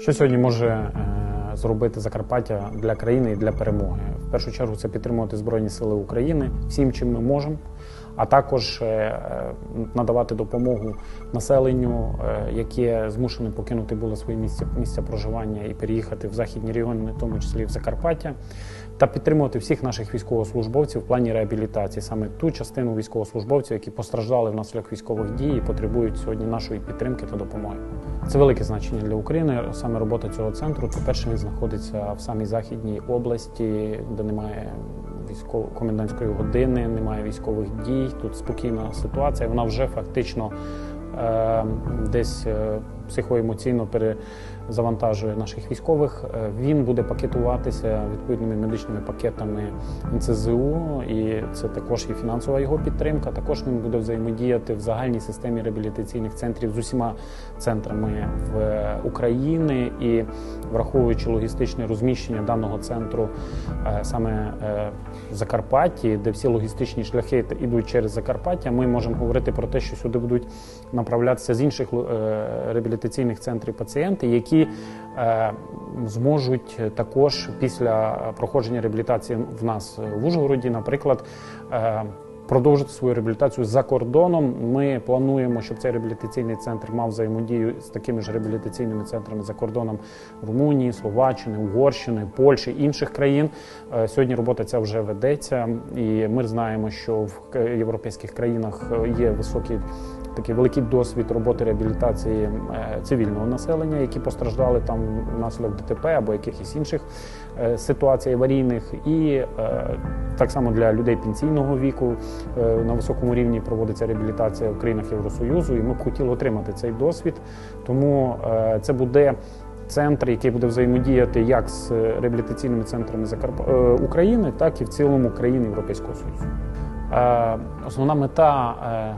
Що сьогодні може е, зробити Закарпаття для країни і для перемоги? В першу чергу це підтримувати Збройні Сили України всім, чим ми можемо, а також е, е, надавати допомогу населенню, е, яке змушене покинути було свої місця, місця проживання і переїхати в західні регіони, в тому числі в Закарпаття, та підтримувати всіх наших військовослужбовців в плані реабілітації, саме ту частину військовослужбовців, які постраждали внаслідок військових дій і потребують сьогодні нашої підтримки та допомоги. Це велике значення для України. Саме робота цього центру. По-перше, він знаходиться в самій західній області, де немає військово комендантської години, немає військових дій. Тут спокійна ситуація. Вона вже фактично десь е, психоемоційно перезавантажує наших військових. Е, Він буде пакетуватися відповідними медичними пакетами НЦЗУ, і це також і фінансова його підтримка. Також він буде взаємодіяти в загальній системі реабілітаційних центрів з усіма центрами в Україні і враховуючи логістичне розміщення даного центру е, саме е, в Закарпатті, де всі логістичні шляхи йдуть через Закарпаття, ми можемо говорити про те, що сюди будуть направлятися з інших е, реабілітаційних центрів пацієнти, які е, зможуть також після проходження реабілітації в нас в Ужгороді, наприклад. Продовжити свою реабілітацію за кордоном. Ми плануємо, щоб цей реабілітаційний центр мав взаємодію з такими ж реабілітаційними центрами за кордоном Румунії, Словаччини, Угорщини, Польщі інших країн. Е, Сьогодні робота ця вже ведеться, і ми знаємо, що в європейських країнах е, є високий такий великий досвід роботи реабілітації е, цивільного населення, які постраждали там внаслідок ДТП або якихось інших ситуацій аварійних, і так само для людей пенсійного віку на високому рівні проводиться реабілітація в країнах Євросоюзу, і ми б хотіли отримати цей досвід. Тому е, це буде. Центр, який буде взаємодіяти як з реабілітаційними центрами е, України, так і в цілому країн Європейського Союзу. Е, Основна мета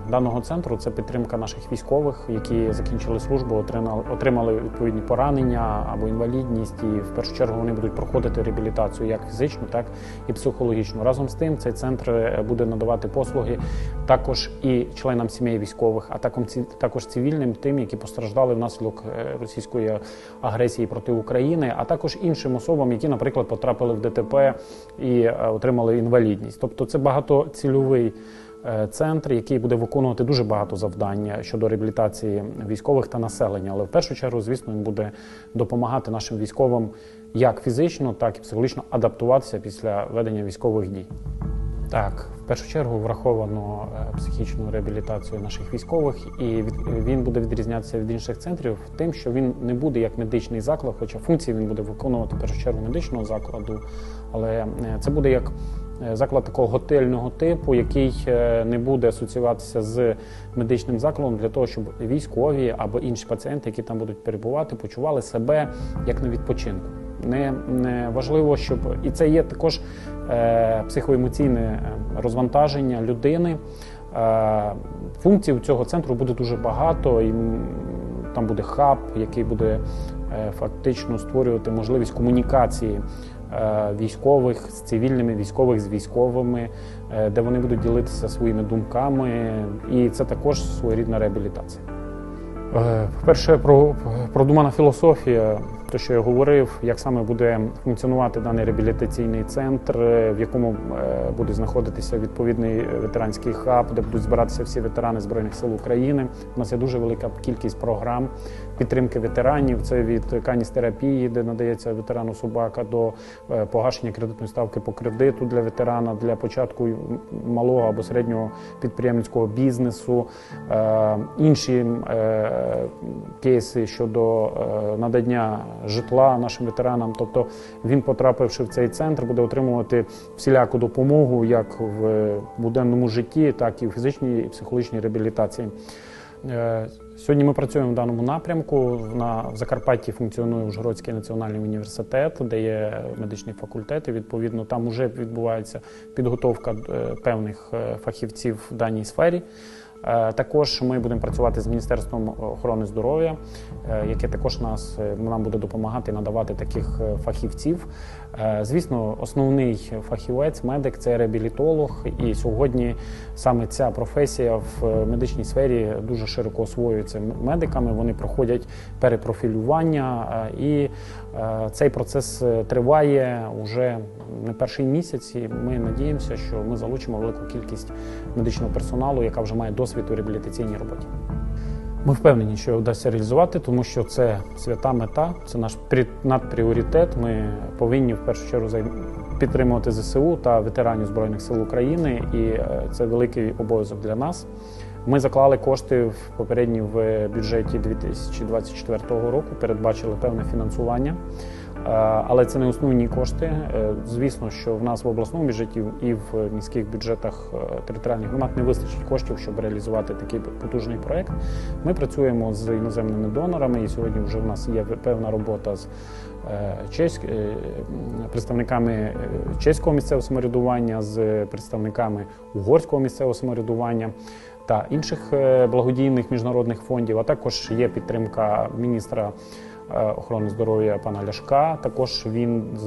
е, даного центру це підтримка наших військових, які закінчили службу, отримали, відповідні поранення або інвалідність, і в першу чергу вони будуть проходити реабілітацію як фізичну, так і психологічну. Разом з тим, цей центр е, буде надавати послуги також і членам сімей військових, а також цивільним, тим, які постраждали внаслідок російської агресії проти України, а також іншим особам, які, наприклад, потрапили в ДТП і отримали інвалідність. Тобто, це багатоцільовий е, центр, який буде виконувати дуже багато завдань щодо реабілітації військових та населення. Але в першу чергу, звісно, він буде допомагати нашим військовим як фізично, так і психологічно адаптуватися після ведення військових дій. Так, в першу чергу враховано е, психічну реабілітацію наших військових, і він буде відрізнятися від інших центрів тим, що він не буде як медичний заклад, хоча функції він буде виконувати в першу чергу медичного закладу, але е, це буде як заклад такого готельного типу, який е, не буде асоціюватися з медичним закладом для того, щоб військові або інші пацієнти, які там будуть перебувати, почували себе як на відпочинку. Не, не важливо, щоб і це є також е, психоемоційне е, розвантаження людини. Е, функцій у цього центру буде дуже багато, і там буде хаб, який буде е, фактично створювати можливість комунікації е, військових з цивільними, військових з військовими, е, де вони будуть ділитися своїми думками, і це також своєрідна реабілітація. Е, Перше, про продумана філософія, те, що я говорив, як саме буде функціонувати даний реабілітаційний центр, е, в якому е, буде знаходитися відповідний ветеранський хаб, де будуть збиратися всі ветерани Збройних сил України. У нас є дуже велика кількість програм підтримки ветеранів. Це від каністерапії, де надається ветерану собака, до е, погашення кредитної ставки по кредиту для ветерана, для початку малого або середнього підприємницького бізнесу, е, інші е, кейси щодо надання житла нашим ветеранам. Тобто він, потрапивши в цей центр, буде отримувати всіляку допомогу як в буденному житті, так і в фізичній і психологічній реабілітації. Е, Сьогодні ми працюємо в даному напрямку. На в Закарпатті функціонує Ужгородський національний університет, де є медичний факультет. І відповідно там вже відбувається підготовка е, певних е, фахівців в даній сфері. Е, Також ми будемо працювати з Міністерством охорони здоров'я, е, яке також нас е, нам буде допомагати надавати таких фахівців. Звісно, основний фахівець, медик це реабілітолог, і сьогодні саме ця професія в медичній сфері дуже широко освоюється медиками. Вони проходять перепрофілювання, і цей процес триває уже не перший місяць. І ми надіємося, що ми залучимо велику кількість медичного персоналу, яка вже має досвід у реабілітаційній роботі. Ми впевнені, що вдасться реалізувати, тому що це свята мета, це наш прі- надпріоритет. Ми повинні в першу чергу підтримувати ЗСУ та ветеранів Збройних сил України, і е, це великий обов'язок для нас. Ми заклали кошти в попередній в бюджеті 2024 року, передбачили певне фінансування. Е, Але це не основні кошти. Е, Звісно, що в нас в обласному бюджеті і в міських бюджетах е, територіальних громад не вистачить коштів, щоб реалізувати такий потужний проект. Ми працюємо з іноземними донорами, і сьогодні вже в нас є певна робота з чеськ... представниками чеського місцевого самоврядування, з представниками угорського місцевого самоврядування. Та інших благодійних міжнародних фондів, а також є підтримка міністра охорони здоров'я пана Ляшка. Також він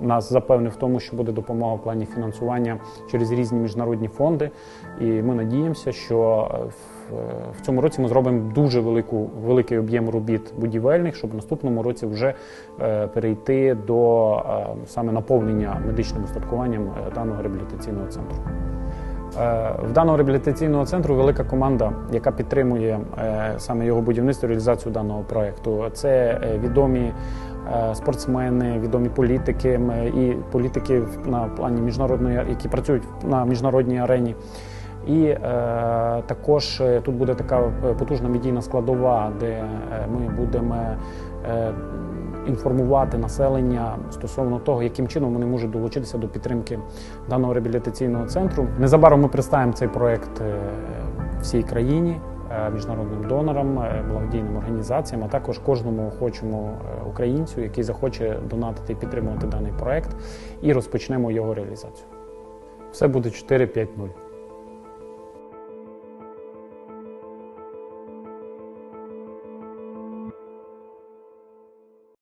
нас запевнив в тому, що буде допомога в плані фінансування через різні міжнародні фонди. І ми надіємося, що е, в, е, цьому році ми зробимо дуже велику, великий об'єм робіт будівельних, щоб в наступному році вже е, перейти до е, саме наповнення медичним устаткуванням е, даного реабілітаційного центру. Е, В даного реабілітаційного центру велика команда, яка підтримує е, саме його будівництво реалізацію даного проєкту. Це е, відомі спортсмени, відомі політики і політики на плані міжнародної, які працюють на міжнародній арені. І е, також тут буде така потужна медійна складова, де ми будемо е, інформувати населення стосовно того, яким чином вони можуть долучитися до підтримки даного реабілітаційного центру. Незабаром ми представимо цей проект е, всій країні. е, Міжнародним донорам, е, благодійним організаціям, а також кожному охочому українцю, який захоче донатити і підтримувати даний проект, і розпочнемо його реалізацію. Все буде 4-5-0.